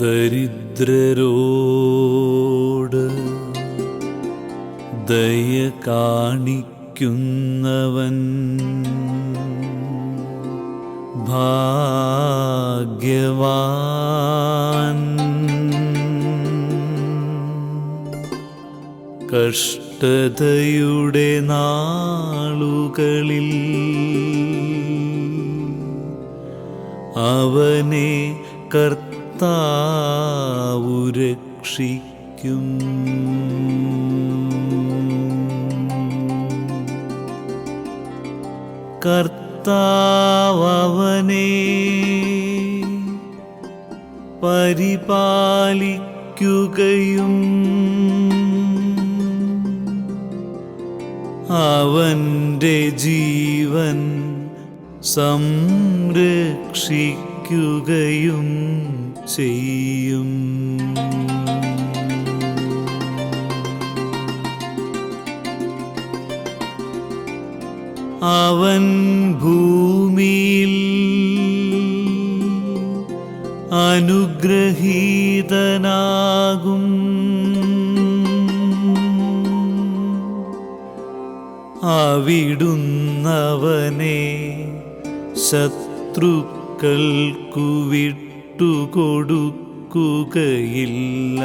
ദരിദ്രരോട് ദയ കാണിക്കുന്നവൻ ഭാഗ്യവാൻ. കഷ്ടതയുടെ നാളുകളിൽ അവനെ കർത്താവു രക്ഷിക്കും. കർത്താവനെ പരിപാലിക്കുകയും അവന്റെ ജീവൻ സംരക്ഷിക്കുകയും ചെയ്യും. അവൻ ഭൂമിയിൽ അനുഗ്രഹീതനാകും. അവിടുന്നവനെ ശത്രുക്കൾക്കു വിട്ടുകൊടുക്കുകയില്ല.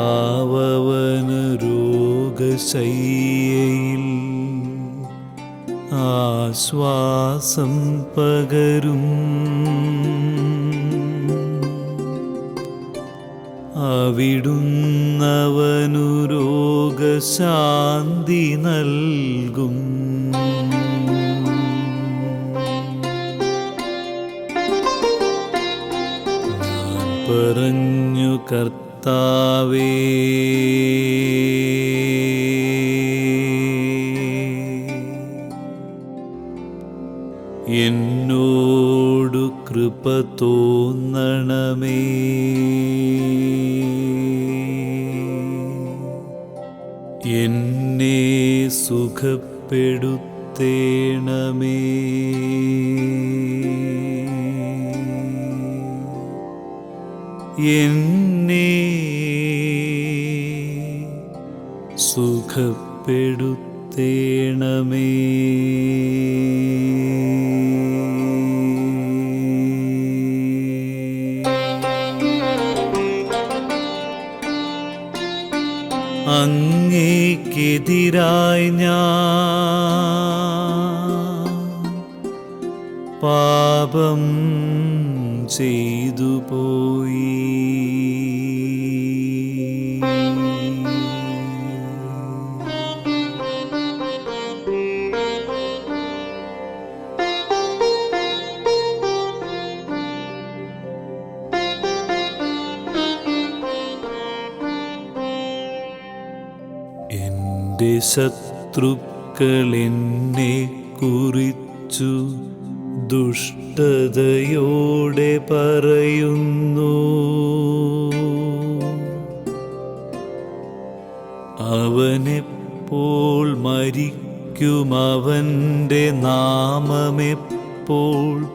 കർത്താവന രോഗശയ്യയിൽ ആശ്വാസം പകരും. അവിടുന്നവനു രോഗശാന്തി നൽകും. പറഞ്ഞു കർത്താവേ എന്നോടു കൃപ തോന്നണമേ. എന്നെ സുഖപ്പെടുത്തേണമേ. എന്നെ സുഖപ്പെടുത്തേണമേ. അങ്ങേക്കെതിരായി ഞാൻ പാപം ചെയ്തു പോയി. എന്നെ കുറിച്ചു ദുഷ്ടതയോടെ പറയുന്നു. അവനെപ്പോൾ മരിക്കും അവന്റെ നാമമെപ്പോൾ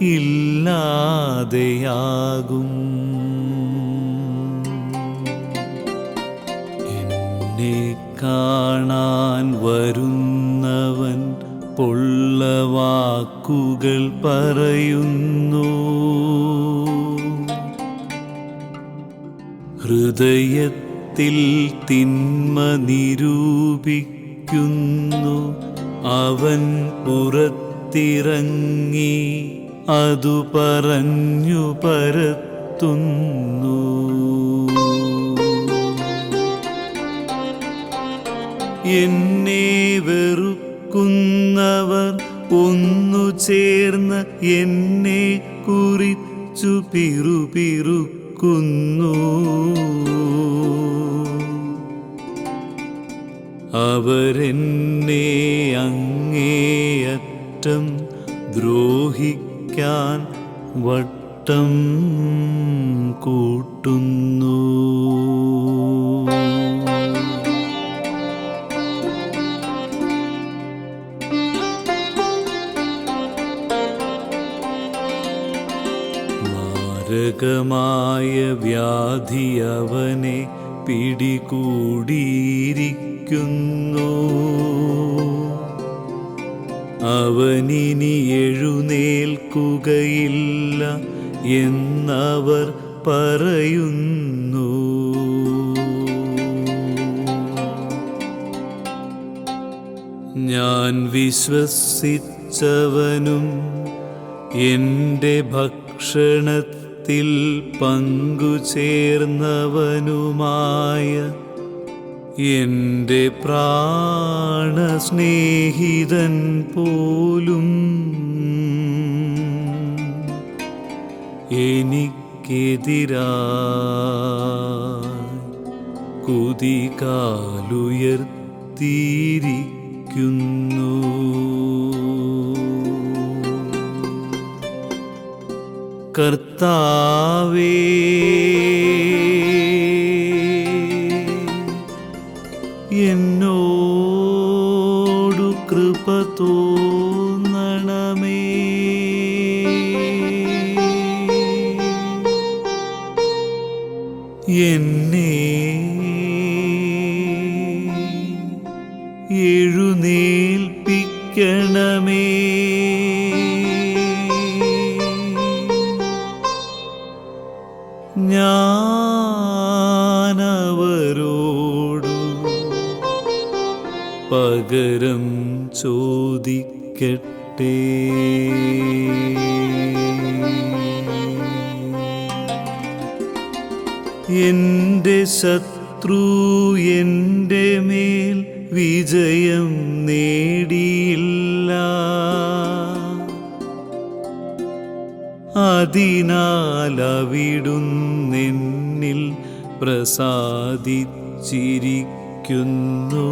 ഇല്ലാതെയാകും. എന്നെ കാണാൻ വരുന്നവൻ പൊള്ളവാക്കുകൾ പറയുന്നു. ഹൃദയത്തിൽ തിന്മ നിരൂപിക്കുന്നു. അവൻ പുറത്തിറങ്ങി അതു പറഞ്ഞു പരത്തുന്നു. എന്നെ വെറുക്കുന്നവർ ഒന്നു ചേർന്ന് എന്നെ കുറിച്ചു പിറുപിറുക്കുന്നു അവരെന്നെ അങ്ങേയറ്റം ദ്രോഹിക്കാൻ വട്ടം കൂട്ടുന്നു. മാരകമായ വ്യാധി അവനെ പിടികൂടിയിരിക്കുന്നു. അവനിനി എഴുന്നേൽക്കുകയില്ല എന്നവർ പറയുന്നു. ഞാൻ വിശ്വസിച്ചവനും എന്റെ ഭക്ഷണത്തിൽ പങ്കുചേർന്നവനുമായ എന്റെ പ്രാണസ്നേഹിതൻ പോലും എനിക്കെതിരാ കുതികാലുയർത്തിയിരിക്കുന്നു. കർത്താവേ. എന്നോടു കൃപ തോന്നണമേ. എന്നെ എഴുന്നേൽപ്പിക്കണമേ ചോദിക്കട്ടെ എന്റെ ശത്രു എന്റെ മേൽ വിജയം നേടിയില്ല. അതിനാൽ അവിടുന്നെന്നിൽ പ്രസാദിച്ചിരിക്കുന്നു.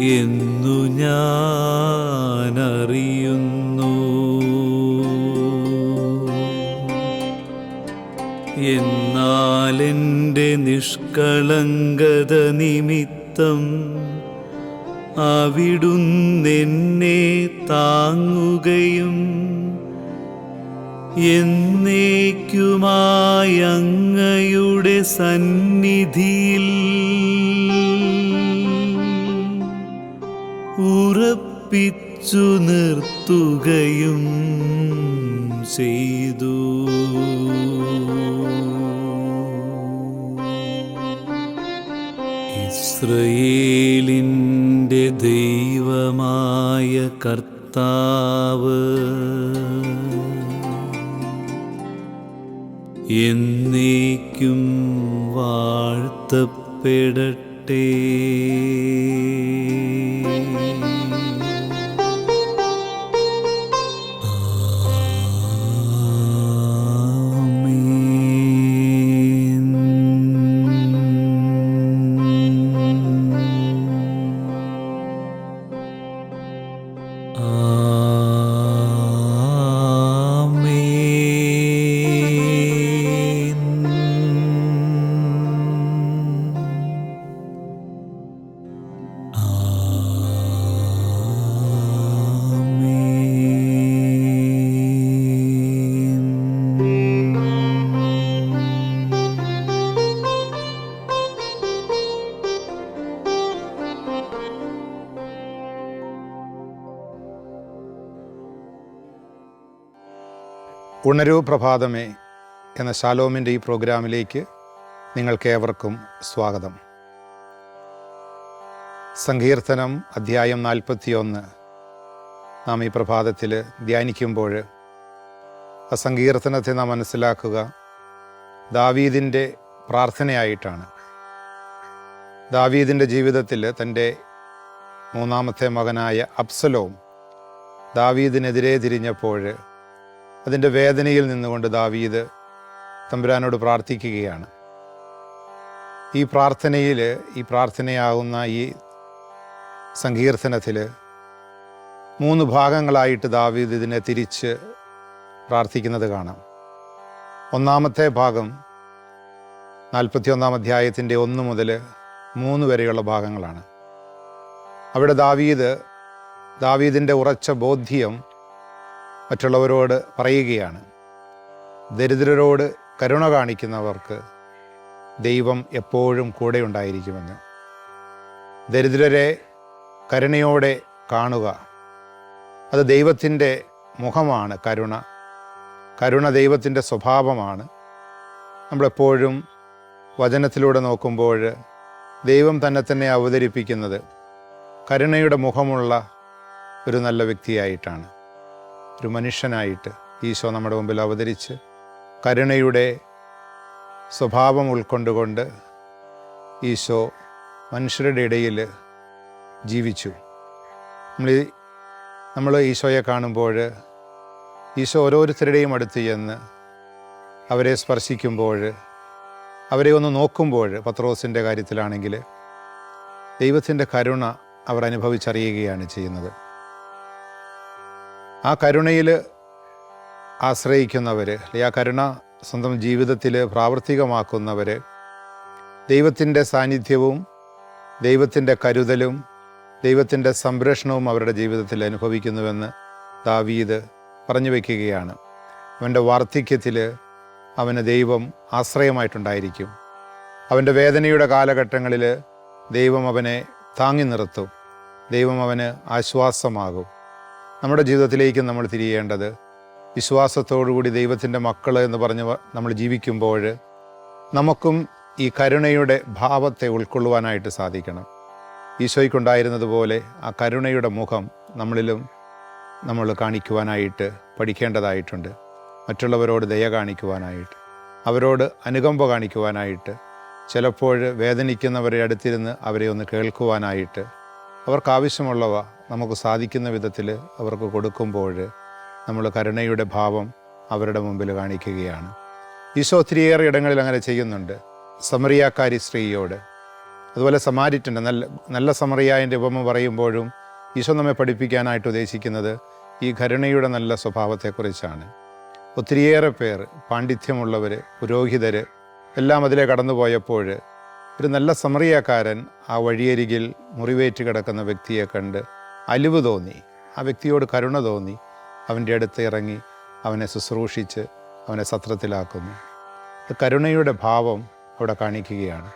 എന്നു ഞാനറിയുന്നു. എന്നാൽ എന്റെ നിഷ്കളങ്കത നിമിത്തം അവിടുന്നെന്നെ താങ്ങുകയും എന്നേക്കുമായങ്ങയുടെ സന്നിധിയിൽ ഉറപ്പിച്ചു നിർത്തുകയും ചെയ്തു. ഇസ്രയേലിന്റെ ദൈവമായ കർത്താവ് എന്നേക്കും വാഴ്ത്തപ്പെടട്ടെ. ഉണരൂ പ്രഭാതമേ എന്ന ശാലോമിന്റെ ഈ പ്രോഗ്രാമിലേക്ക് നിങ്ങൾക്കേവർക്കും സ്വാഗതം. സങ്കീർത്തനം അധ്യായം നാൽപ്പത്തിയൊന്ന്. നാം ഈ പ്രഭാതത്തിൽ ധ്യാനിക്കുമ്പോൾ ആ സങ്കീർത്തനത്തെ നാം മനസ്സിലാക്കുക ദാവീദിന്റെ പ്രാർത്ഥനയായിട്ടാണ്. ദാവീദിന്റെ ജീവിതത്തിൽ തന്റെ മൂന്നാമത്തെ മകനായ അബ്സലോം ദാവീദിനെതിരെ തിരിഞ്ഞപ്പോൾ അതിന്റെ വേദനയിൽ നിന്നുകൊണ്ട് ദാവീദ് തമ്പുരാനോട് പ്രാർത്ഥിക്കുകയാണ്. ഈ പ്രാർത്ഥനയിൽ ഈ പ്രാർത്ഥനയാകുന്ന ഈ സങ്കീർത്തനത്തിൽ മൂന്ന് ഭാഗങ്ങളായിട്ട് ദാവീദ് ഇതിനെ തിരിച്ച് പ്രാർത്ഥിക്കുന്നത് കാണാം. ഒന്നാമത്തെ ഭാഗം നാൽപ്പത്തിയൊന്നാം അധ്യായത്തിന്റെ ഒന്ന് മുതൽ മൂന്ന് വരെയുള്ള ഭാഗങ്ങളാണ്. അവിടെ ദാവീദ് ദാവീദിന്റെ ഉറച്ച ബോധ്യം മറ്റുള്ളവരോട് പറയുകയാണ്. ദരിദ്രരോട് കരുണ കാണിക്കുന്നവർക്ക് ദൈവം എപ്പോഴും കൂടെ ഉണ്ടായിരിക്കുമെന്ന്. ദരിദ്രരെ കരുണയോടെ കാണുക. അത് ദൈവത്തിന്റെ മുഖമാണ് കരുണ. കരുണ ദൈവത്തിന്റെ സ്വഭാവമാണ്. നമ്മളെപ്പോഴും വചനത്തിലൂടെ നോക്കുമ്പോൾ ദൈവം തന്നെ തന്നെ അവതരിപ്പിക്കുന്നത് കരുണയുടെ മുഖമുള്ള ഒരു നല്ല വ്യക്തിയായിട്ടാണ്. ഒരു മനുഷ്യനായിട്ട് ഈശോ നമ്മുടെ മുമ്പിൽ അവതരിച്ച് കരുണയുടെ സ്വഭാവം ഉൾക്കൊണ്ടുകൊണ്ട് ഈശോ മനുഷ്യരുടെ ഇടയിൽ ജീവിച്ചു. നമ്മൾ നമ്മൾ ഈശോയെ കാണുമ്പോൾ ഈശോ ഓരോരുത്തരുടെയും അടുത്ത് ചെന്ന് അവരെ സ്പർശിക്കുമ്പോൾ അവരെ ഒന്ന് നോക്കുമ്പോൾ പത്രോസിന്റെ കാര്യത്തിലാണെങ്കിൽ ദൈവത്തിന്റെ കരുണ അവർ അനുഭവിച്ചറിയുകയാണ് ചെയ്യുന്നത്. ആ കരുണയിൽ ആശ്രയിക്കുന്നവർ അല്ലെങ്കിൽ ആ കരുണ സ്വന്തം ജീവിതത്തിൽ പ്രാവർത്തികമാക്കുന്നവർ ദൈവത്തിന്റെ സാന്നിധ്യവും ദൈവത്തിന്റെ കരുതലും ദൈവത്തിന്റെ സംരക്ഷണവും അവരുടെ ജീവിതത്തിൽ അനുഭവിക്കുന്നുവെന്ന് ദാവീദ് പറഞ്ഞു വയ്ക്കുകയാണ്. അവന്റെ വാർദ്ധക്യത്തിൽ അവന് ദൈവം ആശ്രയമായിട്ടുണ്ടായിരിക്കും. അവന്റെ വേദനയുടെ കാലഘട്ടങ്ങളിൽ ദൈവം അവനെ താങ്ങി നിർത്തും. ദൈവം അവന് ആശ്വാസമാകും. നമ്മുടെ ജീവിതത്തിലേക്ക് നമ്മൾ തിരിയേണ്ടത് വിശ്വാസത്തോടുകൂടി ദൈവത്തിന്റെ മക്കൾ എന്ന് പറഞ്ഞ് നമ്മൾ ജീവിക്കുമ്പോൾ നമുക്കും ഈ കരുണയുടെ ഭാവത്തെ ഉൾക്കൊള്ളുവാനായിട്ട് സാധിക്കണം. ഈശോയ്ക്കുണ്ടായിരുന്നതുപോലെ ആ കരുണയുടെ മുഖം നമ്മളിലും നമ്മൾ കാണിക്കുവാനായിട്ട് പഠിക്കേണ്ടതായിട്ടുണ്ട്. മറ്റുള്ളവരോട് ദയ കാണിക്കുവാനായിട്ട് അവരോട് അനുകമ്പ കാണിക്കുവാനായിട്ട് ചിലപ്പോൾ വേദനിക്കുന്നവരെ അടുത്തിരുന്ന് അവരെ ഒന്ന് കേൾക്കുവാനായിട്ട് അവർക്ക് ആവശ്യമുള്ളവ നമുക്ക് സാധിക്കുന്ന വിധത്തിൽ അവർക്ക് കൊടുക്കുമ്പോൾ നമ്മൾ കരുണയുടെ ഭാവം അവരുടെ മുമ്പിൽ കാണിക്കുകയാണ്. ഈശോ ഒത്തിരിയേറെ ഇടങ്ങളിൽ അങ്ങനെ ചെയ്യുന്നുണ്ട്. സമറിയാക്കാരി സ്ത്രീയോട്. അതുപോലെ സമാരിറ്റുണ്ട് നല്ല നല്ല സമറിയായന്റെ ഉപമ പറയുമ്പോഴും ഈശോ നമ്മെ പഠിപ്പിക്കാനായിട്ട് ഉദ്ദേശിക്കുന്നത് ഈ കരുണയുടെ നല്ല സ്വഭാവത്തെക്കുറിച്ചാണ്. ഒത്തിരിയേറെ പേർ പാണ്ഡിത്യമുള്ളവർ പുരോഹിതർ എല്ലാം അതിലെ കടന്നുപോയപ്പോൾ ഒരു നല്ല സമറിയാക്കാരൻ ആ വഴിയരികിൽ മുറിവേറ്റ് കിടക്കുന്ന വ്യക്തിയെ കണ്ട് അലിവ് തോന്നി. ആ വ്യക്തിയോട് കരുണ തോന്നി. അവന്റെ അടുത്ത് ഇറങ്ങി അവനെ ശുശ്രൂഷിച്ച് അവനെ സത്രത്തിലാക്കുന്നു. കരുണയുടെ ഭാവം അവിടെ കാണിക്കുകയാണ്.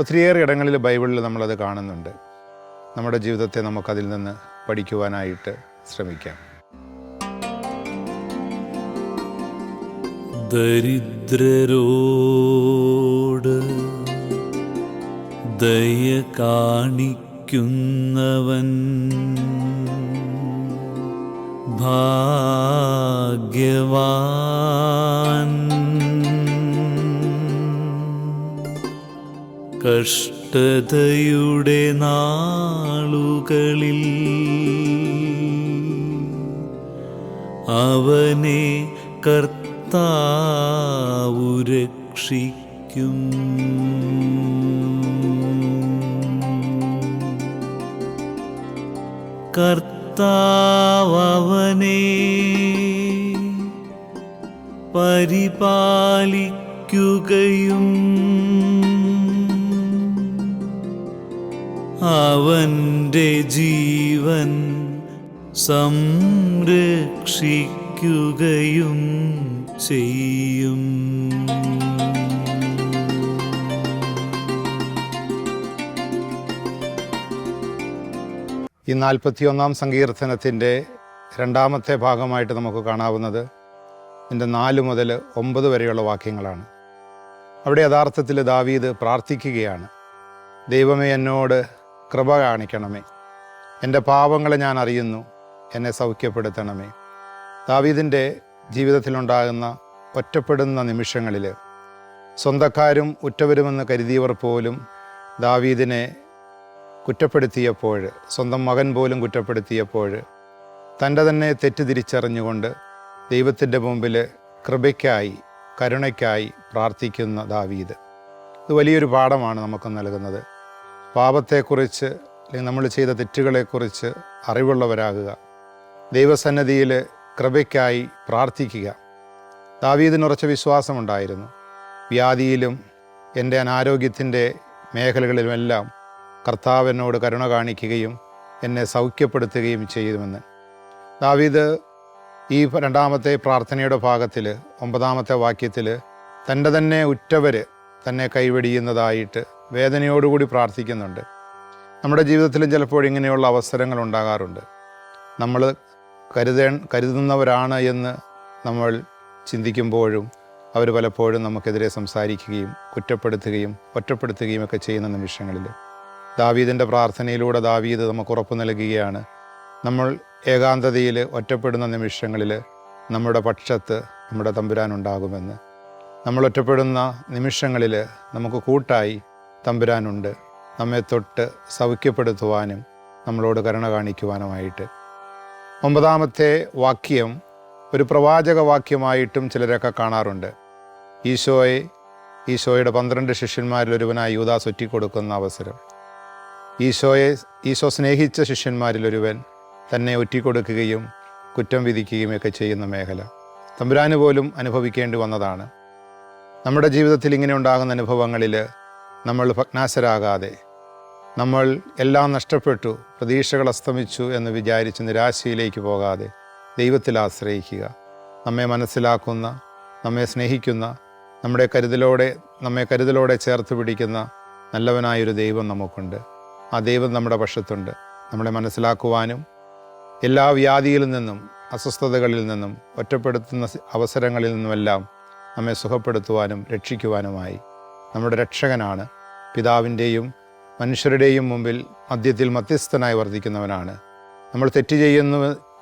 ഒത്തിരിയേറെ ഇടങ്ങളിൽ ബൈബിളിൽ നമ്മളത് കാണുന്നുണ്ട്. നമ്മുടെ ജീവിതത്തെ നമുക്കതിൽ നിന്ന് പഠിക്കുവാനായിട്ട് ശ്രമിക്കാം. ദരിദ്രരോട് ദയ കാണിക്കുന്നവൻ ഭാഗ്യവാൻ. കഷ്ടതയുടെ നാളുകളിൽ അവനെ കർത്താവു കർത്താവനെ പരിപാലിക്കുകയും അവന്റെ ജീവൻ സംരക്ഷിക്കുകയും ചെയ്യും. ഈ നാൽപ്പത്തിയൊന്നാം സങ്കീർത്തനത്തിന്റെ രണ്ടാമത്തെ ഭാഗമായിട്ട് നമുക്ക് കാണാവുന്നത് ഇതിന്റെ നാല് മുതൽ ഒമ്പത് വരെയുള്ള വാക്യങ്ങളാണ്. അവിടെ യഥാർത്ഥത്തിൽ ദാവീദ് പ്രാർത്ഥിക്കുകയാണ്. ദൈവമേ എന്നോട് കൃപ കാണിക്കണമേ. എന്റെ പാപങ്ങളെ ഞാൻ അറിയുന്നു എന്നെ സൗഖ്യപ്പെടുത്തണമേ. ദാവീദിന്റെ ജീവിതത്തിലുണ്ടാകുന്ന ഒറ്റപ്പെടുന്ന നിമിഷങ്ങളിൽ സ്വന്തക്കാരും ഉറ്റവരുമെന്ന് കരുതിയവർ പോലും ദാവീദിനെ കുറ്റപ്പെടുത്തിയപ്പോൾ സ്വന്തം മകൻ പോലും കുറ്റപ്പെടുത്തിയപ്പോൾ തന്റെ തന്നെ തെറ്റ് തിരിച്ചറിഞ്ഞുകൊണ്ട് ദൈവത്തിന്റെ മുമ്പിൽ കൃപയ്ക്കായി കരുണയ്ക്കായി പ്രാർത്ഥിക്കുന്ന ദാവീദ്. ഇത് വലിയൊരു പാഠമാണ് നമുക്ക് നൽകുന്നത്. പാപത്തെക്കുറിച്ച് അല്ലെങ്കിൽ നമ്മൾ ചെയ്ത തെറ്റുകളെക്കുറിച്ച് അറിവുള്ളവരാകുക. ദൈവസന്നദ്ധിയിൽ കൃപയ്ക്കായി പ്രാർത്ഥിക്കുക. ദാവീദിന് ഉറച്ച വിശ്വാസമുണ്ടായിരുന്നു. വ്യാധിയിലും എന്റെ അനാരോഗ്യത്തിന്റെ മേഖലകളിലുമെല്ലാം കർത്താവ് എന്നോട് കരുണ കാണിക്കുകയും എന്നെ സൗഖ്യപ്പെടുത്തുകയും ചെയ്യുമെന്ന് ദാവീദ് ഈ രണ്ടാമത്തെ പ്രാർത്ഥനയുടെ ഭാഗത്തിൽ ഒമ്പതാമത്തെ വാക്യത്തിൽ തന്റെ തന്നെ ഉറ്റവർ തന്നെ കൈവെടിയുന്നതായിട്ട് വേദനയോടുകൂടി പ്രാർത്ഥിക്കുന്നുണ്ട്. നമ്മുടെ ജീവിതത്തിലും ചിലപ്പോൾ ഇങ്ങനെയുള്ള അവസരങ്ങൾ ഉണ്ടാകാറുണ്ട്. നമ്മൾ കരുതേ കരുതുന്നവരാണ് എന്ന് നമ്മൾ ചിന്തിക്കുമ്പോഴും അവർ പലപ്പോഴും നമുക്കെതിരെ സംസാരിക്കുകയും കുറ്റപ്പെടുത്തുകയും ഒറ്റപ്പെടുത്തുകയും ഒക്കെ ചെയ്യുന്ന നിമിഷങ്ങളിൽ ദാവീദിന്റെ പ്രാർത്ഥനയിലൂടെ ദാവീദ് നമുക്ക് ഉറപ്പ് നൽകുകയാണ്. നമ്മൾ ഏകാന്തതയിൽ ഒറ്റപ്പെടുന്ന നിമിഷങ്ങളിൽ നമ്മുടെ പക്ഷത്ത് നമ്മുടെ തമ്പുരാനുണ്ടാകുമെന്ന് നമ്മൾ ഒറ്റപ്പെടുന്ന നിമിഷങ്ങളിൽ നമുക്ക് കൂട്ടായി തമ്പുരാനുണ്ട് നമ്മെ തൊട്ട് സൗഖ്യപ്പെടുത്തുവാനും നമ്മളോട് കരുണ കാണിക്കുവാനുമായിട്ട്. ഒമ്പതാമത്തെ വാക്യം ഒരു പ്രവാചക വാക്യമായിട്ടും ചിലരൊക്കെ കാണാറുണ്ട്. ഈശോയെ ഈശോയുടെ പന്ത്രണ്ട് ശിഷ്യന്മാരിൽ ഒരുവനായി യൂദാസ് ഒറ്റിക്കൊടുക്കുന്ന അവസരം. ഈശോയെ ഈശോ സ്നേഹിച്ച ശിഷ്യന്മാരിലൊരുവൻ തന്നെ ഒറ്റിക്കൊടുക്കുകയും കുറ്റം വിധിക്കുകയും ഒക്കെ ചെയ്യുന്ന മേഖല തമ്പുരാന് പോലും അനുഭവിക്കേണ്ടി വന്നതാണ്. നമ്മുടെ ജീവിതത്തിൽ ഇങ്ങനെ ഉണ്ടാകുന്ന അനുഭവങ്ങളിൽ നമ്മൾ ഭഗ്നാശരാകാതെ നമ്മൾ എല്ലാം നഷ്ടപ്പെട്ടു പ്രതീക്ഷകൾ അസ്തമിച്ചു എന്ന് വിചാരിച്ച് നിരാശയിലേക്ക് പോകാതെ ദൈവത്തിൽ ആശ്രയിക്കുക. നമ്മെ മനസ്സിലാക്കുന്ന നമ്മെ സ്നേഹിക്കുന്ന നമ്മുടെ കരുതലോടെ നമ്മെ കരുതലോടെ ചേർത്ത് പിടിക്കുന്ന നല്ലവനായൊരു ദൈവം നമുക്കുണ്ട്. ആ ദൈവം നമ്മുടെ പക്ഷത്തുണ്ട്. നമ്മളെ മനസ്സിലാക്കുവാനും എല്ലാ വ്യാധിയിൽ നിന്നും അസ്വസ്ഥതകളിൽ നിന്നും ഒറ്റപ്പെടുത്തുന്ന അവസരങ്ങളിൽ നിന്നുമെല്ലാം നമ്മെ സുഖപ്പെടുത്തുവാനും രക്ഷിക്കുവാനുമായി നമ്മുടെ രക്ഷകനാണ്. പിതാവിന്റെയും മനുഷ്യരുടെയും മുമ്പിൽ മദ്യത്തിൽ മധ്യസ്ഥനായി വർദ്ധിക്കുന്നവനാണ് നമ്മൾ തെറ്റ് ചെയ്യുന്നു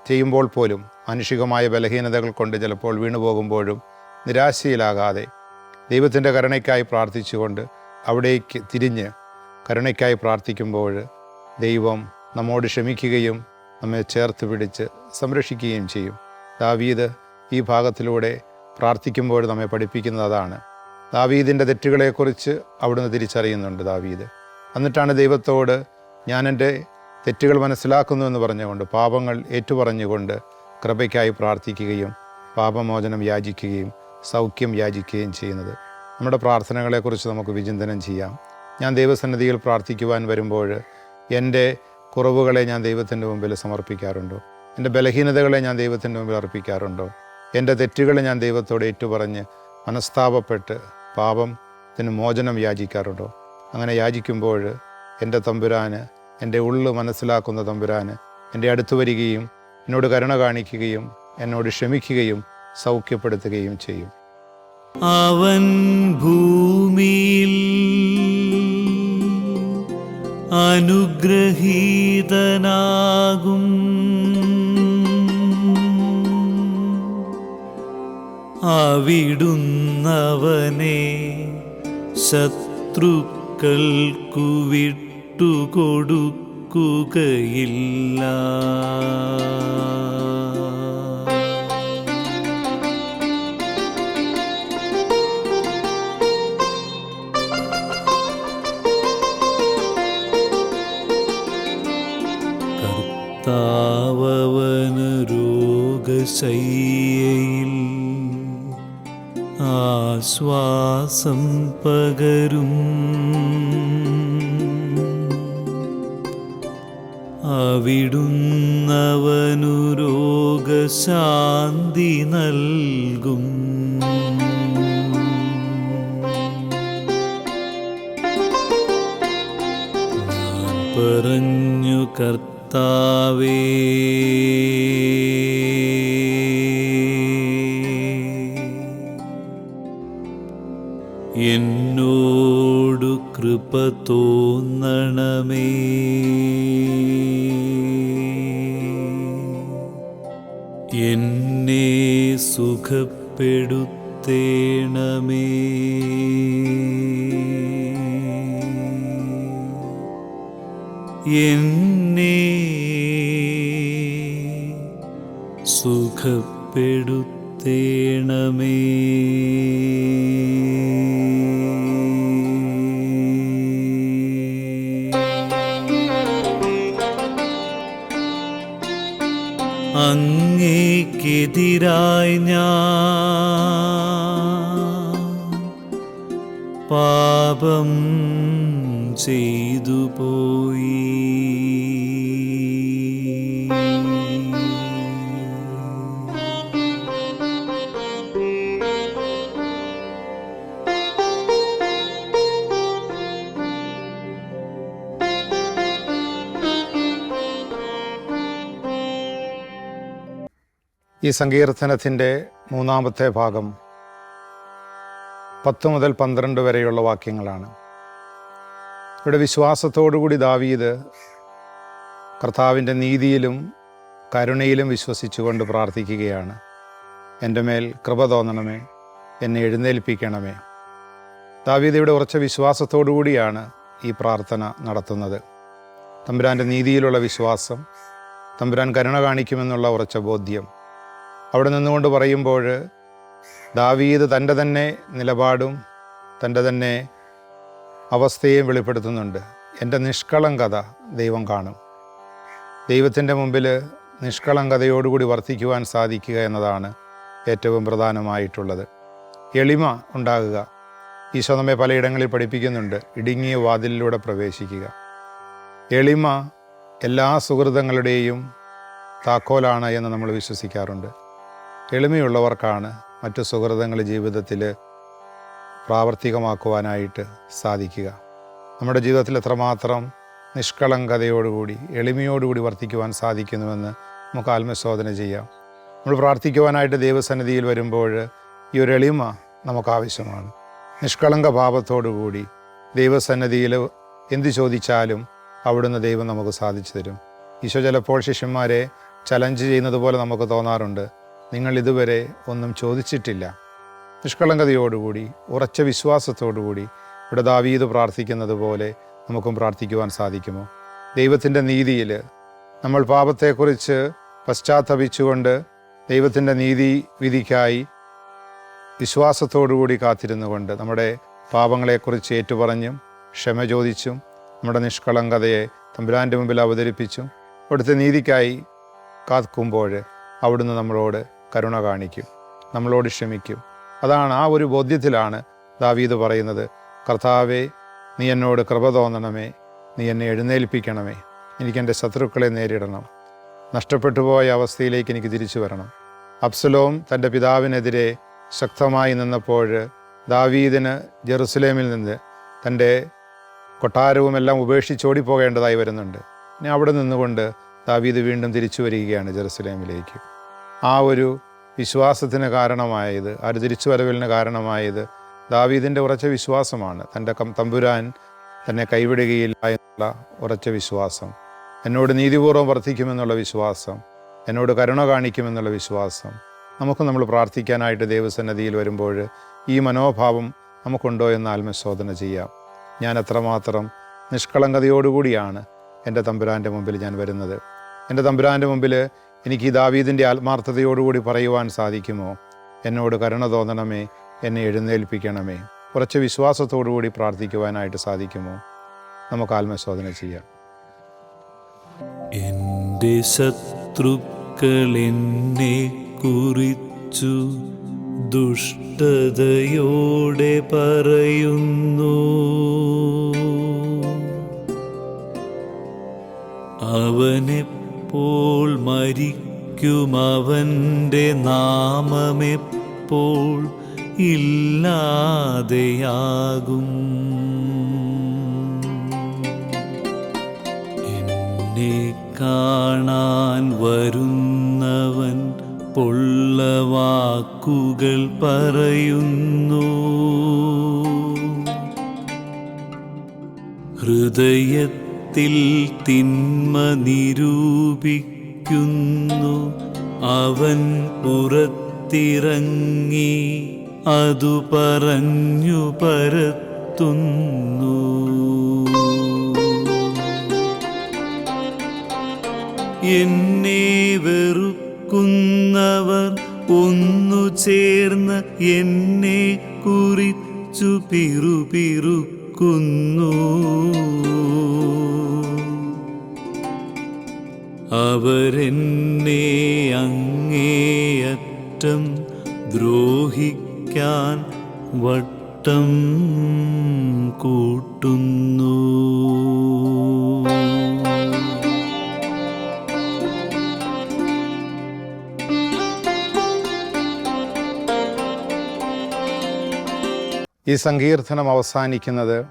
ചെയ്യുമ്പോൾ പോലും മാനുഷികമായ ബലഹീനതകൾ കൊണ്ട് ചിലപ്പോൾ വീണുപോകുമ്പോഴും നിരാശയിലാകാതെ ദൈവത്തിന്റെ കരുണയ്ക്കായി പ്രാർത്ഥിച്ചുകൊണ്ട് അവിടേക്ക് തിരിഞ്ഞ് കരുണയ്ക്കായി പ്രാർത്ഥിക്കുമ്പോൾ ദൈവം നമ്മോട് ക്ഷമിക്കുകയും നമ്മെ ചേർത്ത് പിടിച്ച് സംരക്ഷിക്കുകയും ചെയ്യും. ദാവീദ് ഈ ഭാഗത്തിലൂടെ പ്രാർത്ഥിക്കുമ്പോൾ നമ്മെ പഠിപ്പിക്കുന്നത് അതാണ്. ദാവീദിന്റെ തെറ്റുകളെക്കുറിച്ച് അവിടുന്ന് തിരിച്ചറിയുന്നുണ്ട് ദാവീദ്. എന്നിട്ടാണ് ദൈവത്തോട് ഞാൻ എന്റെ തെറ്റുകൾ മനസ്സിലാക്കുന്നു എന്ന് പറഞ്ഞുകൊണ്ട് പാപങ്ങൾ ഏറ്റുപറഞ്ഞുകൊണ്ട് കൃപയ്ക്കായി പ്രാർത്ഥിക്കുകയും പാപമോചനം യാചിക്കുകയും സൗഖ്യം യാചിക്കുകയും ചെയ്യുന്നത്. നമ്മുടെ പ്രാർത്ഥനകളെക്കുറിച്ച് നമുക്ക് വിചിന്തനം ചെയ്യാം. ഞാൻ ദൈവസന്നിധിയിൽ പ്രാർത്ഥിക്കുവാൻ വരുമ്പോൾ എന്റെ കുറവുകളെ ഞാൻ ദൈവത്തിന്റെ മുമ്പിൽ സമർപ്പിക്കാറുണ്ടോ. എന്റെ ബലഹീനതകളെ ഞാൻ ദൈവത്തിന്റെ മുമ്പിൽ അർപ്പിക്കാറുണ്ടോ. എന്റെ തെറ്റുകളെ ഞാൻ ദൈവത്തോട് ഏറ്റുപറഞ്ഞ് മനസ്താപപ്പെട്ട് പാപത്തിന് മോചനം യാചിക്കാറുണ്ടോ. അങ്ങനെ യാചിക്കുമ്പോൾ എന്റെ തമ്പുരാന് എന്റെ ഉള്ളു മനസ്സിലാക്കുന്ന തമ്പുരാന് എന്റെ അടുത്ത് വരികയും എന്നോട് കരുണ കാണിക്കുകയും എന്നോട് ക്ഷമിക്കുകയും സൗഖ്യപ്പെടുത്തുകയും ചെയ്യും. അവൻ ഭൂമിയിൽ അനുഗ്രഹീതനാകും. അവിടുന്നവനെ ശത്രുക്കൾക്കു വിട്ടുകൊടുക്കുകയില്ല കർത്താവവന് രോഗശയ്യയിൽ ആശ്വാസം പകരും. അവിടുന്നവനു രോഗശാന്തി നൽകും. പറഞ്ഞു പറഞ്ഞു കർത്താവേ. എന്നോടു കൃപ തോന്നണമേ. എന്നെ സുഖപ്പെടുത്തേണമേ. എന്നെ സുഖപ്പെടുത്തേണമേ അങ്ങേക്കെതിരായി ഞാ പാപം ചെയ്തു. ഈ സങ്കീർത്തനത്തിന്റെ മൂന്നാമത്തെ ഭാഗം പത്ത് മുതൽ പന്ത്രണ്ട് വരെയുള്ള വാക്യങ്ങളാണ്. ഇവിടെ വിശ്വാസത്തോടുകൂടി ദാവീദ് കർത്താവിന്റെ നീതിയിലും കരുണയിലും വിശ്വസിച്ചുകൊണ്ട് പ്രാർത്ഥിക്കുകയാണ്. എന്റെ മേൽ കൃപ തോന്നണമേ എന്നെ എഴുന്നേൽപ്പിക്കണമേ. ദാവീദ് ഇവിടെ ഉറച്ച വിശ്വാസത്തോടുകൂടിയാണ് ഈ പ്രാർത്ഥന നടത്തുന്നത്. തമ്പുരാന്റെ നീതിയിലുള്ള വിശ്വാസം തമ്പുരാൻ കരുണ കാണിക്കുമെന്നുള്ള ഉറച്ച ബോധ്യം അവിടെ നിന്നുകൊണ്ട് പറയുമ്പോൾ ദാവീദ് തന്റെ തന്നെ നിലപാടും തന്റെ തന്നെ അവസ്ഥയെയും വെളിപ്പെടുത്തുന്നുണ്ട്. എന്റെ നിഷ്കളങ്കത ദൈവം കാണും. ദൈവത്തിന്റെ മുമ്പിൽ നിഷ്കളങ്കതയോടുകൂടി വർത്തിക്കുവാൻ സാധിക്കുക എന്നതാണ് ഏറ്റവും പ്രധാനമായിട്ടുള്ളത്. എളിമ ഉണ്ടാകുക. ഈശോ നമ്മെ പലയിടങ്ങളിൽ പഠിപ്പിക്കുന്നുണ്ട്. ഇടുങ്ങിയ വാതിലിലൂടെ പ്രവേശിക്കുക. എളിമ എല്ലാ സുഹൃതങ്ങളുടെയും താക്കോലാണ് എന്ന് നമ്മൾ വിശ്വസിക്കാറുണ്ട്. എളിമയുള്ളവർക്കാണ് മറ്റു സുഹൃതങ്ങൾ ജീവിതത്തിൽ പ്രാവർത്തികമാക്കുവാനായിട്ട് സാധിക്കുക. നമ്മുടെ ജീവിതത്തിൽ എത്രമാത്രം നിഷ്കളങ്കതയോടുകൂടി എളിമയോടുകൂടി വർത്തിക്കുവാൻ സാധിക്കുന്നുവെന്ന് നമുക്ക് ആത്മശോധന ചെയ്യാം. നമ്മൾ പ്രാർത്ഥിക്കുവാനായിട്ട് ദൈവസന്നിധിയിൽ വരുമ്പോൾ ഈ ഒരു എളിമ നമുക്ക് ആവശ്യമാണ്. നിഷ്കളങ്ക ഭാവത്തോടുകൂടി ദൈവസന്നിധിയിൽ എന്തു ചോദിച്ചാലും അവിടുന്ന് ദൈവം നമുക്ക് സാധിച്ചു തരും. ഈശോ ചിലപ്പോൾ ശിഷ്യന്മാരെ ചലഞ്ച് ചെയ്യുന്നത് പോലെ നമുക്ക് തോന്നാറുണ്ട്. നിങ്ങൾ ഇതുവരെ ഒന്നും ചോദിച്ചിട്ടില്ല. നിഷ്കളങ്കതയോടുകൂടി ഉറച്ച വിശ്വാസത്തോടുകൂടി ഇവിടെ ദാവീത് പ്രാർത്ഥിക്കുന്നത് പോലെ നമുക്കും പ്രാർത്ഥിക്കുവാൻ സാധിക്കുമോ? ദൈവത്തിന്റെ നീതിയിൽ നമ്മൾ പാപത്തെക്കുറിച്ച് പശ്ചാത്തപിച്ചുകൊണ്ട് ദൈവത്തിന്റെ നീതി വിധിക്കായി വിശ്വാസത്തോടുകൂടി കാത്തിരുന്നുകൊണ്ട് നമ്മുടെ പാപങ്ങളെക്കുറിച്ച് ഏറ്റുപറഞ്ഞും ക്ഷമ ചോദിച്ചും നമ്മുടെ നിഷ്കളങ്കതയെ തമ്പുരാന്റെ മുമ്പിൽ അവതരിപ്പിച്ചും അവിടുത്തെ നീതിക്കായി കാക്കുമ്പോൾ അവിടുന്ന് നമ്മളോട് കരുണ കാണിക്കും നമ്മളോട് ക്ഷമിക്കും. അതാണ് ആ ഒരു ബോധ്യത്തിലാണ് ദാവീദ് പറയുന്നത് കർത്താവെ നീ എന്നോട് കൃപ തോന്നണമേ നീ എന്നെ എഴുന്നേൽപ്പിക്കണമേ എനിക്ക് എന്റെ ശത്രുക്കളെ നേരിടണം. നഷ്ടപ്പെട്ടു പോയ അവസ്ഥയിലേക്ക് എനിക്ക് തിരിച്ചു വരണം. അബ്സലോം തന്റെ പിതാവിനെതിരെ ശക്തമായി നിന്നപ്പോൾ ദാവീദിന് ജെറുസലേമിൽ നിന്ന് തന്റെ കൊട്ടാരവും എല്ലാം ഉപേക്ഷിച്ചോടിപ്പോകേണ്ടതായി വരുന്നുണ്ട്. ഇനി അവിടെ നിന്നുകൊണ്ട് ദാവീദ് വീണ്ടും തിരിച്ചു വരികയാണ് ജെറുസലേമിലേക്ക്. ആ ഒരു വിശ്വാസത്തിന് കാരണമായത് ആ ഒരു തിരിച്ചുവരവിലിന് കാരണമായത് ദാവീദിന്റെ ഉറച്ച വിശ്വാസമാണ്. തന്റെ തമ്പുരാൻ തന്നെ കൈവിടുകയില്ല എന്നുള്ള ഉറച്ച വിശ്വാസം. എന്നോട് നീതിപൂർവം വർദ്ധിക്കുമെന്നുള്ള വിശ്വാസം. എന്നോട് കരുണ കാണിക്കുമെന്നുള്ള വിശ്വാസം. നമുക്ക് നമ്മൾ പ്രാർത്ഥിക്കാനായിട്ട് ദൈവസന്നദ്ധിയിൽ വരുമ്പോൾ ഈ മനോഭാവം നമുക്കുണ്ടോ എന്ന് ആത്മശോധന ചെയ്യാം. ഞാൻ എത്രമാത്രം നിഷ്കളങ്കതയോടുകൂടിയാണ് എന്റെ തമ്പുരാന്റെ മുമ്പിൽ ഞാൻ വരുന്നത്. എന്റെ തമ്പുരാന്റെ മുമ്പിൽ എനിക്ക് ദാവീദിന്റെ ആത്മാർത്ഥതയോടുകൂടി പറയുവാൻ സാധിക്കുമോ? എന്നോട് കരുണ തോന്നണമേ എന്നെ എഴുന്നേൽപ്പിക്കണമേ. കുറച്ച് വിശ്വാസത്തോടുകൂടി പ്രാർത്ഥിക്കുവാനായിട്ട് സാധിക്കുമോ? നമുക്ക് ആത്മശോധന ചെയ്യാം. എന്റെ ശത്രുക്കൾ എന്നെ കുറിച്ചു ദുഷ്ടതയോടെ പറയുന്നു. അവനെപ്പോൾ മരിക്കും അവന്റെ നാമമെപ്പോൾ ഇല്ലാതെയാകും. എന്നെ കാണാൻ വരുന്നവൻ പൊള്ളവാക്കുകൾ പറയുന്നു. ഹൃദയത്തിൽ തിന്മ നിരൂപിക്കുന്നു. അവൻ പുറത്തിറങ്ങി അതു പറഞ്ഞു പരത്തുന്നു. എന്നെ വെറുക്കുന്നവർ ഒന്നു ചേർന്ന് എന്നെ കുറിച്ചു പിറുപിറുക്കുന്നു അവരെന്നെ അങ്ങേയറ്റം ദ്രോഹിക്കാൻ വട്ടം കൂട്ടുന്നു. ഈ സങ്കീർത്തനം അവസാനിക്കുന്നത്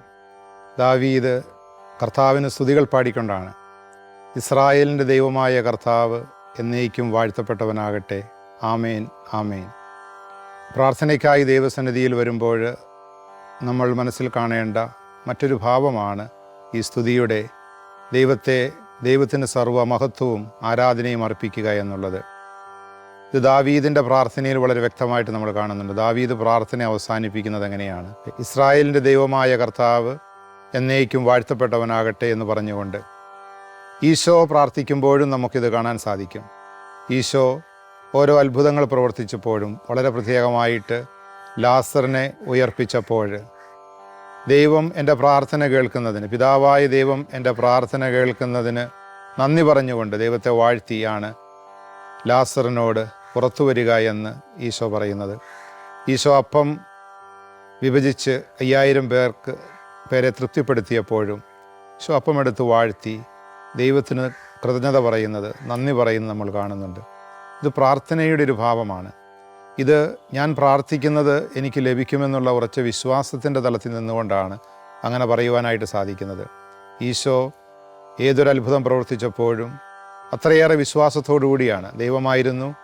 ദാവീദ് കർത്താവിന് സ്തുതികൾ പാടിക്കൊണ്ടാണ്. ഇസ്രായേലിന്റെ ദൈവമായ കർത്താവ് എന്നേക്കും വാഴ്ത്തപ്പെട്ടവനാകട്ടെ. ആമേൻ ആമേൻ. പ്രാർത്ഥനയ്ക്കായി ദൈവസന്നിധിയിൽ വരുമ്പോൾ നമ്മൾ മനസ്സിൽ കാണേണ്ട മറ്റൊരു ഭാവമാണ് ഈ സ്തുതിയുടെ ദൈവത്തെ ദൈവത്തിന് സർവമഹത്വവും ആരാധനയും അർപ്പിക്കുക എന്നുള്ളത്. ഇത് ദാവീദിന്റെ പ്രാർത്ഥനയിൽ വളരെ വ്യക്തമായിട്ട് നമ്മൾ കാണുന്നുണ്ട്. ദാവീദ് പ്രാർത്ഥന അവസാനിപ്പിക്കുന്നത് എങ്ങനെയാണ്? ഇസ്രായേലിന്റെ ദൈവമായ കർത്താവ് എന്നേക്കും വാഴ്ത്തപ്പെട്ടവനാകട്ടെ എന്ന് പറഞ്ഞുകൊണ്ട് ഈശോ പ്രാർത്ഥിക്കുമ്പോഴും നമുക്കിത് കാണാൻ സാധിക്കും. ഈശോ ഓരോ അത്ഭുതങ്ങൾ പ്രവർത്തിച്ചപ്പോഴും വളരെ പ്രത്യേകമായിട്ട് ലാസറിനെ ഉയർപ്പിച്ചപ്പോൾ ദൈവം എന്റെ പ്രാർത്ഥന കേൾക്കുന്നതിന് പിതാവായ ദൈവം എന്റെ പ്രാർത്ഥന കേൾക്കുന്നതിന് നന്ദി പറഞ്ഞുകൊണ്ട് ദൈവത്തെ വാഴ്ത്തിയാണ് ലാസറിനോട് പുറത്തു വരിക എന്ന് ഈശോ പറയുന്നത്. ഈശോ അപ്പം വിഭജിച്ച് അയ്യായിരം പേർക്ക് പേരെ തൃപ്തിപ്പെടുത്തിയപ്പോഴും ഈശോ അപ്പം എടുത്ത് വാഴ്ത്തി ദൈവത്തിന് കൃതജ്ഞത പറയുന്നത് നന്ദി പറയുന്നത് നമ്മൾ കാണുന്നുണ്ട്. ഇത് പ്രാർത്ഥനയുടെ ഒരു ഭാവമാണ്. ഇത് ഞാൻ പ്രാർത്ഥിക്കുന്നത് എനിക്ക് ലഭിക്കുമെന്നുള്ള ഉറച്ച വിശ്വാസത്തിന്റെ തലത്തിൽ നിന്നുകൊണ്ടാണ് അങ്ങനെ പറയുവാനായിട്ട് സാധിക്കുന്നത്. ഈശോ ഏതൊരു അത്ഭുതം പ്രവർത്തിച്ചപ്പോഴും അത്രയേറെ വിശ്വാസത്തോടു കൂടിയാണ് ദൈവമായിരുന്നു.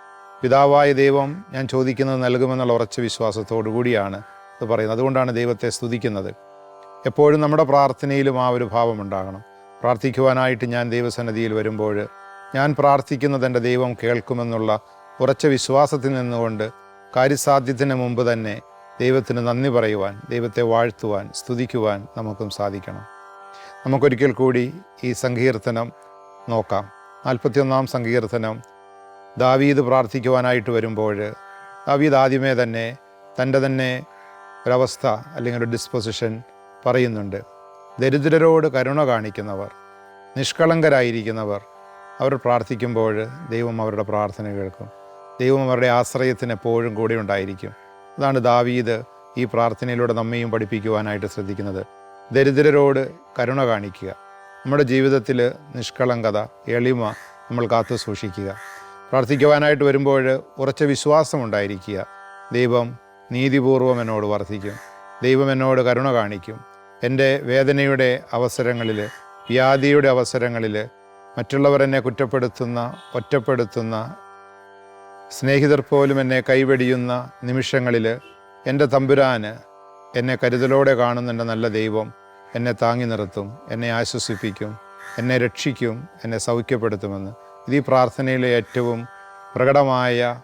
പിതാവായ ദൈവം ഞാൻ ചോദിക്കുന്നത് നൽകുമെന്നുള്ള ഉറച്ച വിശ്വാസത്തോടു കൂടിയാണ് ഇത് പറയുന്നത്. അതുകൊണ്ടാണ് ദൈവത്തെ സ്തുതിക്കുന്നത്. എപ്പോഴും നമ്മുടെ പ്രാർത്ഥനയിലും ആ ഒരു ഭാവം ഉണ്ടാകണം. പ്രാർത്ഥിക്കുവാനായിട്ട് ഞാൻ ദൈവസന്നിധിയിൽ വരുമ്പോൾ ഞാൻ പ്രാർത്ഥിക്കുന്നത് എന്റെ ദൈവം കേൾക്കുമെന്നുള്ള ഉറച്ച വിശ്വാസത്തിൽ നിന്നുകൊണ്ട് കാര്യസാധ്യത്തിന് മുമ്പ് തന്നെ ദൈവത്തിന് നന്ദി പറയുവാൻ ദൈവത്തെ വാഴ്ത്തുവാൻ സ്തുതിക്കുവാൻ നമുക്കും സാധിക്കണം. നമുക്കൊരിക്കൽ കൂടി ഈ സങ്കീർത്തനം നോക്കാം. നാൽപ്പത്തിയൊന്നാം സങ്കീർത്തനം. ദാവീദ് പ്രാർത്ഥിക്കുവാനായിട്ട് വരുമ്പോൾ ദാവീദ് ആദ്യമേ തന്നെ തന്റെ തന്നെ ഒരവസ്ഥ അല്ലെങ്കിൽ ഒരു ഡിസ്പൊസിഷൻ പറയുന്നുണ്ട്. ദരിദ്രരോട് കരുണ കാണിക്കുന്നവർ നിഷ്കളങ്കരായിരിക്കുന്നവർ അവർ പ്രാർത്ഥിക്കുമ്പോൾ ദൈവം അവരുടെ പ്രാർത്ഥന കേൾക്കും. ദൈവം അവരുടെ ആശ്രയത്തിന് എപ്പോഴും കൂടെ ഉണ്ടായിരിക്കും. അതാണ് ദാവീദ് ഈ പ്രാർത്ഥനയിലൂടെ നമ്മയും പഠിപ്പിക്കുവാനായിട്ട് ശ്രദ്ധിക്കുന്നത്. ദരിദ്രരോട് കരുണ കാണിക്കുക. നമ്മുടെ ജീവിതത്തിൽ നിഷ്കളങ്കത എളിമ നമ്മൾ കാത്തു സൂക്ഷിക്കുക. പ്രാർത്ഥിക്കുവാനായിട്ട് വരുമ്പോൾ ഉറച്ച വിശ്വാസമുണ്ടായിരിക്കുക ദൈവം നീതിപൂർവം എന്നോട് വർദ്ധിക്കും ദൈവം എന്നോട് കരുണ കാണിക്കും. എന്റെ വേദനയുടെ അവസരങ്ങളിൽ വ്യാധിയുടെ അവസരങ്ങളിൽ മറ്റുള്ളവർ എന്നെ കുറ്റപ്പെടുത്തുന്ന ഒറ്റപ്പെടുത്തുന്ന സ്നേഹിതർ പോലും എന്നെ കൈവെടിയുന്ന നിമിഷങ്ങളിൽ എന്റെ തമ്പുരാന് എന്നെ കരുതലോടെ കാണുന്ന എന്റെ നല്ല ദൈവം. എന്നെ താങ്ങി നിർത്തും എന്നെ ആശ്വസിപ്പിക്കും എന്നെ രക്ഷിക്കും എന്നെ സൗഖ്യപ്പെടുത്തുമെന്ന്. ഇത് ഈ പ്രാർത്ഥനയിലെ ഏറ്റവും പ്രകടമായ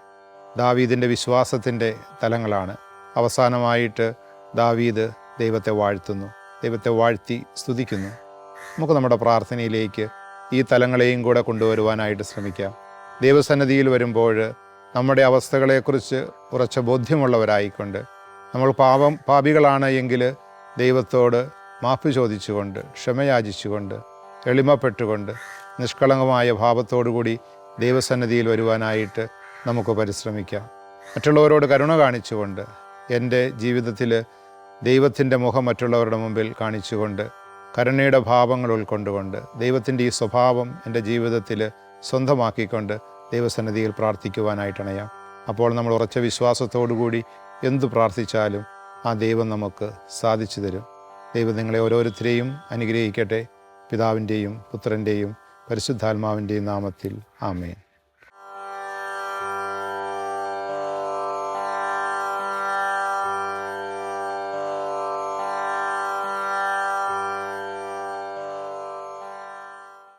ദാവീദിന്റെ വിശ്വാസത്തിന്റെ തലങ്ങളാണ്. അവസാനമായിട്ട് ദാവീദ് ദൈവത്തെ വാഴ്ത്തുന്നു ദൈവത്തെ വാഴ്ത്തി സ്തുതിക്കുന്നു. നമുക്ക് നമ്മുടെ പ്രാർത്ഥനയിലേക്ക് ഈ തലങ്ങളെയും കൂടെ കൊണ്ടുവരുവാനായിട്ട് ശ്രമിക്കാം. ദൈവസന്നിധിയിൽ വരുമ്പോൾ നമ്മുടെ അവസ്ഥകളെക്കുറിച്ച് ഉറച്ച ബോധ്യമുള്ളവരായിക്കൊണ്ട് നമ്മൾ പാപം പാപികളാണ് എങ്കിൽ ദൈവത്തോട് മാപ്പ് ചോദിച്ചുകൊണ്ട് ക്ഷമയാചിച്ചുകൊണ്ട് എളിമപ്പെട്ടുകൊണ്ട് നിഷ്കളങ്കമായ ഭാവത്തോടുകൂടി ദൈവസന്നിധിയിൽ വരുവാനായിട്ട് നമുക്ക് പരിശ്രമിക്കാം. മറ്റുള്ളവരോട് കരുണ കാണിച്ചുകൊണ്ട് എന്റെ ജീവിതത്തിൽ ദൈവത്തിന്റെ മുഖം മറ്റുള്ളവരുടെ മുമ്പിൽ കാണിച്ചുകൊണ്ട് കരുണയുടെ ഭാവങ്ങൾ ഉൾക്കൊണ്ടുകൊണ്ട് ദൈവത്തിന്റെ ഈ സ്വഭാവം എന്റെ ജീവിതത്തിൽ സ്വന്തമാക്കിക്കൊണ്ട് ദൈവസന്നിധിയിൽ പ്രാർത്ഥിക്കുവാനായിട്ടണയാം. അപ്പോൾ നമ്മൾ ഉറച്ച വിശ്വാസത്തോടുകൂടി എന്തു പ്രാർത്ഥിച്ചാലും ആ ദൈവം നമുക്ക് സാധിച്ചു തരും. ദൈവം നിങ്ങളെ ഓരോരുത്തരെയും അനുഗ്രഹിക്കട്ടെ. പിതാവിന്റെയും പുത്രന്റെയും പരിശുദ്ധാത്മാവിന്റെയും നാമത്തിൽ. ആമേൻ.